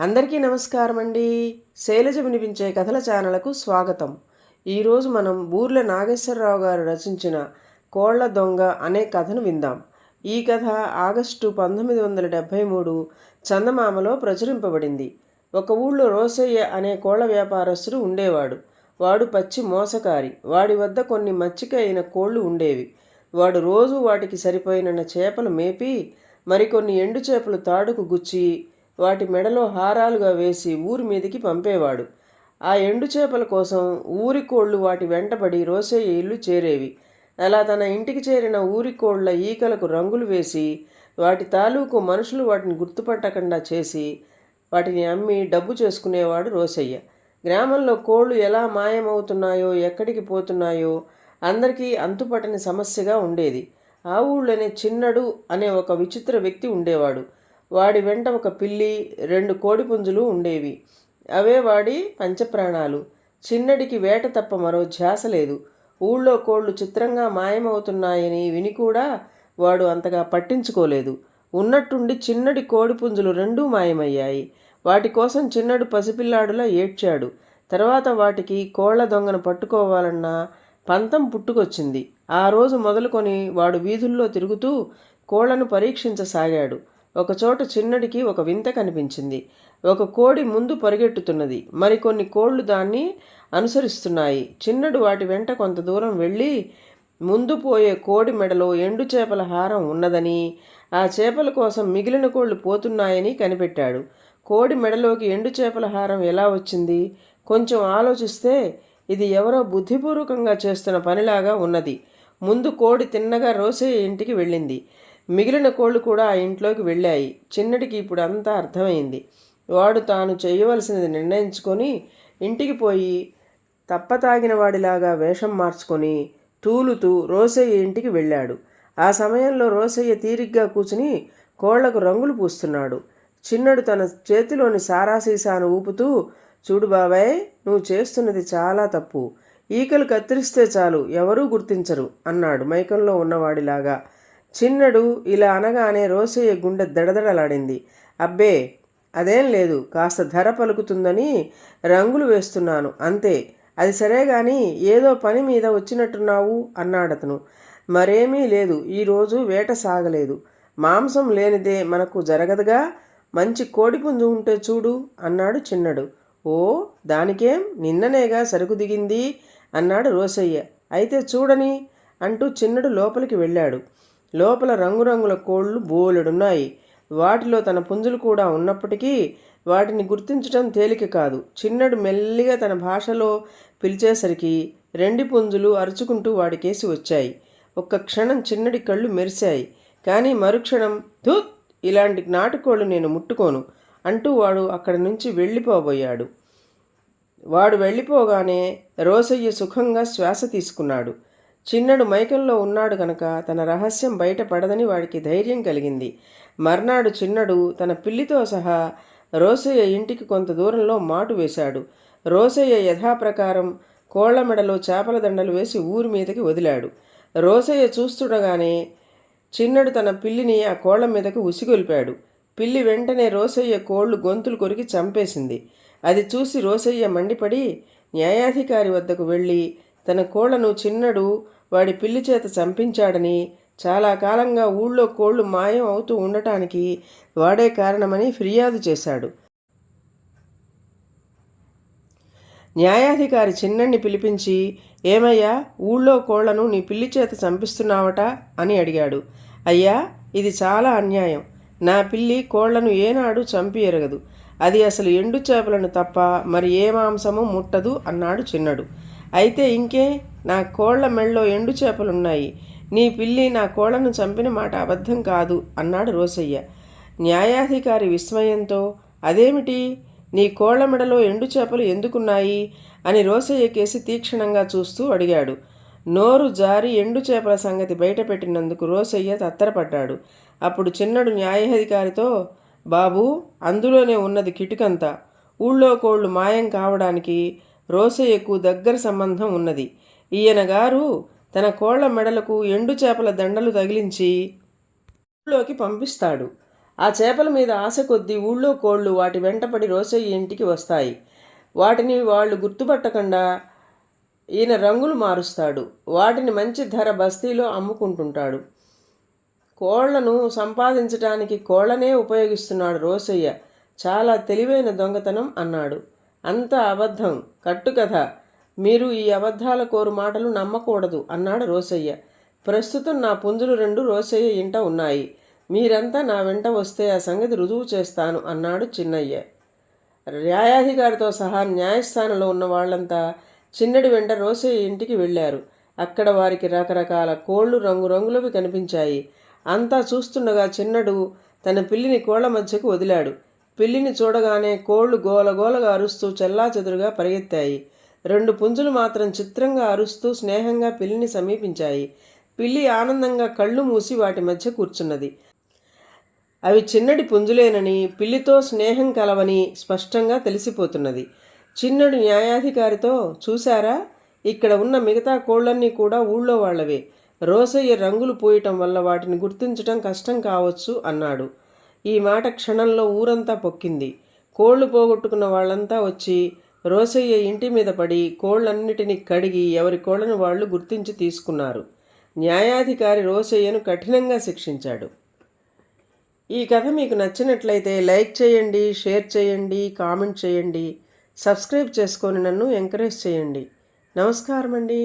అందరికీ నమస్కారం అండి శైలజ వినిపించే కథల ఛానళ్ళకు స్వాగతం. ఈరోజు మనం బూర్ల నాగేశ్వరరావు గారు రచించిన కోళ్ళ దొంగ అనే కథను విందాం. ఈ కథ ఆగస్టు పంతొమ్మిది వందల డెబ్భై మూడు చందమామలో ప్రచురింపబడింది. ఒక ఊళ్ళో రోసయ్య అనే కోళ్ళ వ్యాపారస్తుడు ఉండేవాడు. వాడు పచ్చి మోసకారి. వాడి వద్ద కొన్ని మచ్చిక అయిన కోళ్ళు ఉండేవి. వాడు రోజు వాటికి సరిపోయిన చేపలు మేపి మరికొన్ని ఎండు చేపలు తాడుకు గుచ్చి వాటి మెడలో హారాలుగా వేసి ఊరి మీదికి పంపేవాడు. ఆ ఎండు చేపల కోసం ఊరి కోళ్ళు వాటి వెంటబడి రోసయ్య ఇల్లు చేరేవి. అలా తన ఇంటికి చేరిన ఊరి కోళ్ళ ఈకలకు రంగులు వేసి వాటి తాలూకు మనుషులు వాటిని గుర్తుపట్టకుండా చేసి వాటిని అమ్మి డబ్బు చేసుకునేవాడు రోసయ్య. గ్రామంలో కోళ్ళు ఎలా మాయమవుతున్నాయో ఎక్కడికి పోతున్నాయో అందరికీ అంతుపట్టని సమస్యగా ఉండేది. ఆ ఊళ్ళోనే చిన్నడు అనే ఒక విచిత్ర వ్యక్తి ఉండేవాడు. వాడి వెంట ఒక పిల్లి రెండు కోడిపుంజులు ఉండేవి. అవే వాడి పంచప్రాణాలు. చిన్నడికి వేట తప్ప మరో ధ్యాస లేదు. ఊళ్ళో కోళ్ళు చిత్రంగా మాయమవుతున్నాయని విని కూడా వాడు అంతగా పట్టించుకోలేదు. ఉన్నట్టుండి చిన్నడి కోడిపుంజులు రెండూ మాయమయ్యాయి. వాటి కోసం చిన్నడు పసిపిల్లాడులా ఏడ్చాడు. తర్వాత వాటికి కోళ్ళ దొంగను పట్టుకోవాలన్న పంతం పుట్టుకొచ్చింది. ఆ రోజు మొదలుకొని వాడు వీధుల్లో తిరుగుతూ కోళ్ళను పరీక్షించసాగాడు. ఒకచోట చిన్నడికి ఒక వింత కనిపించింది. ఒక కోడి ముందు పరిగెట్టుతున్నది మరికొన్ని కోళ్ళు దాన్ని అనుసరిస్తున్నాయి. చిన్నడు వాటి వెంట కొంత దూరం వెళ్ళి ముందు పోయే కోడి మెడలో ఎండు చేపల హారం ఉన్నదని ఆ చేపల కోసం మిగిలిన కోళ్ళు పోతున్నాయని కనిపెట్టాడు. కోడి మెడలోకి ఎండు చేపల హారం ఎలా వచ్చింది? కొంచెం ఆలోచిస్తే ఇది ఎవరో బుద్ధిపూర్వకంగా చేస్తున్న పనిలాగా ఉన్నది. ముందు కోడి తిన్నగా రోసే ఇంటికి వెళ్ళింది. మిగిలిన కోళ్ళు కూడా ఆ ఇంట్లోకి వెళ్ళాయి. చిన్నటికి ఇప్పుడు అంతా అర్థమైంది. వాడు తాను చేయవలసినది నిర్ణయించుకొని ఇంటికి పోయి తప్పతాగిన వాడిలాగా వేషం మార్చుకొని తూలుతూ రోసయ్య ఇంటికి వెళ్ళాడు. ఆ సమయంలో రోసయ్య తీరిగ్గా కూర్చుని కోళ్ళకు రంగులు పూస్తున్నాడు. చిన్నడు తన చేతిలోని సారా సీసాను ఊపుతూ చూడు బాబాయ్ నువ్వు చేస్తున్నది చాలా తప్పు. ఈకలు కత్తిరిస్తే చాలు ఎవరూ గుర్తించరు అన్నాడు మైకంలో ఉన్నవాడిలాగా. చిన్నడు ఇలా అనగానే రోసయ్య గుండె దడదడలాడింది. అబ్బే అదేం లేదు కాస్త ధర పలుకుతుందని రంగులు వేస్తున్నాను అంతే. అది సరే కానీ ఏదో పని మీద వచ్చినట్టున్నావు అన్నాడతను. మరేమీ లేదు ఈరోజు వేట సాగలేదు. మాంసం లేనిదే మనకు జరగదుగా? మంచి కోడిపుంజు ఉంటే చూడు అన్నాడు చిన్నడు. ఓ దానికేం? నిన్ననేగా సరుకు దిగింది అన్నాడు రోసయ్య. అయితే చూడని అంటూ చిన్నడు లోపలికి వెళ్ళాడు. లోపల రంగురంగుల కోళ్ళు బోలెడున్నాయి. వాటిలో తన పుంజులు కూడా ఉన్నప్పటికీ వాటిని గుర్తించటం తేలిక కాదు. చిన్నడు మెల్లిగా తన భాషలో పిలిచేసరికి రెండు పుంజులు అరుచుకుంటూ వాడికేసి వచ్చాయి. ఒక్క క్షణం చిన్నడి కళ్ళు మెరిశాయి. కానీ మరుక్షణం ధూత్! ఇలాంటి నాటుకోళ్ళు నేను ముట్టుకోను అంటూ వాడు అక్కడి నుంచి వెళ్ళిపోబోయాడు. వాడు వెళ్ళిపోగానే రోసయ్య సుఖంగా శ్వాస తీసుకున్నాడు. చిన్నడు మైకంలో ఉన్నాడు కనుక తన రహస్యం బయటపడదని వాడికి ధైర్యం కలిగింది. మర్నాడు చిన్నడు తన పిల్లితో సహా రోసయ్య ఇంటికి కొంత దూరంలో మాటు వేశాడు. రోసయ్య యథాప్రకారం కోళ్ళ మెడలో చేపల దండలు వేసి ఊరి మీదకి వదిలాడు. రోసయ్య చూస్తుండగానే చిన్నడు తన పిల్లిని ఆ కోళ్ళ మీదకి ఉసిగొల్పాడు. పిల్లి వెంటనే రోసయ్య కోళ్ళు గొంతులు కొరికి చంపేసింది. అది చూసి రోసయ్య మండిపడి న్యాయాధికారి వద్దకు వెళ్ళి తన కోళ్ళను చిన్నడు వాడి పిల్లి చేత చంపించాడని చాలా కాలంగా ఊళ్ళో కోళ్ళు మాయం అవుతూ ఉండటానికి వాడే కారణమని ఫిర్యాదు చేశాడు. న్యాయాధికారి చిన్నన్ని పిలిపించి ఏమయ్యా ఊళ్ళో కోళ్ళను నీ పిల్లి చేత చంపిస్తున్నావట? అని అడిగాడు. అయ్యా ఇది చాలా అన్యాయం. నా పిల్లి కోళ్ళను ఏనాడు చంపి ఎరగదు. అది అసలు ఎండు చేపలను తప్ప మరి ఏ మాంసము ముట్టదు అన్నాడు చిన్నడు. అయితే ఇంకే నా కోళ్ళ మెళ్ళో ఎండు చేపలున్నాయి. నీ పిల్లి నా కోళ్ళను చంపిన మాట అబద్ధం కాదు అన్నాడు రోసయ్య. న్యాయాధికారి విస్మయంతో అదేమిటి? నీ కోళ్ళ మెడలో ఎండు చేపలు ఎందుకున్నాయి? అని రోసయ్య కేసి తీక్షణంగా చూస్తూ అడిగాడు. నోరు జారి ఎండు చేపల సంగతి బయటపెట్టినందుకు రోసయ్య తత్తరపడ్డాడు. అప్పుడు చిన్నడు న్యాయాధికారితో బాబు అందులోనే ఉన్నది కిటుకంతా. ఊళ్ళో కోళ్ళు మాయం కావడానికి రోసయ్యకు దగ్గర సంబంధం ఉన్నది. ఈయన గారు తన కోళ్ళ మెడలకు ఎండు చేపల దండలు తగిలించి ఊళ్ళోకి పంపిస్తాడు. ఆ చేపల మీద ఆశ కొద్దీ ఊళ్ళో కోళ్ళు వాటి వెంటపడి రోసయ్య ఇంటికి వస్తాయి. వాటిని వాళ్ళు గుర్తుపట్టకుండా ఈయన రంగులు మారుస్తాడు. వాటిని మంచి ధర బస్తీలో అమ్ముకుంటుంటాడు. కోళ్ళను సంపాదించటానికి కోళ్ళనే ఉపయోగిస్తున్నాడు రోసయ్య. చాలా తెలివైన దొంగతనం అన్నాడు. అంత అబద్ధం. కట్టుకథ. మీరు ఈ అబద్ధాల కోరు మాటలు నమ్మకూడదు అన్నాడు రోసయ్య. ప్రస్తుతం నా పుంజులు రెండు రోసయ్య ఇంట ఉన్నాయి. మీరంతా నా వెంట వస్తే ఆ సంగతి రుజువు చేస్తాను అన్నాడు చిన్నయ్య. న్యాయాధికారితో సహా న్యాయస్థానంలో ఉన్న వాళ్ళంతా చిన్నడి వెంట రోసయ్య ఇంటికి వెళ్ళారు. అక్కడ వారికి రకరకాల కోళ్ళు రంగురంగులవి కనిపించాయి. అంతా చూస్తుండగా చిన్నడు తన పిల్లిని కోళ్ళ మధ్యకు వదిలాడు. పిల్లిని చూడగానే కోళ్ళు గోలగోలగా అరుస్తూ చెల్లాచెదురుగా పరిగెత్తాయి. రెండు పుంజులు మాత్రం చిత్రంగా అరుస్తూ స్నేహంగా పిల్లిని సమీపించాయి. పిల్లి ఆనందంగా కళ్ళు మూసి వాటి మధ్య కూర్చున్నది. అవి చిన్నడి పుంజులేనని పిల్లితో స్నేహం కలవని స్పష్టంగా తెలిసిపోతున్నది. చిన్నడు న్యాయాధికారితో చూశారా? ఇక్కడ ఉన్న మిగతా కోళ్ళన్నీ కూడా ఊళ్ళో వాళ్ళవే. రోసయ్య రంగులు పోయటం వల్ల వాటిని గుర్తించటం కష్టం కావచ్చు అన్నాడు. ఈ మాట క్షణంలో ఊరంతా పొక్కింది. కోళ్ళు పోగొట్టుకున్న వాళ్ళంతా వచ్చి రోసయ్య ఇంటి మీద పడి కోళ్ళన్నిటినీ కడిగి ఎవరి కోళ్ళను వాళ్ళు గుర్తించి తీసుకున్నారు. న్యాయాధికారి రోసయ్యను కఠినంగా శిక్షించాడు. ఈ కథ మీకు నచ్చినట్లయితే లైక్ చేయండి షేర్ చేయండి కామెంట్ చేయండి సబ్స్క్రైబ్ చేసుకొని నన్ను ఎంకరేజ్ చేయండి. నమస్కారం అండి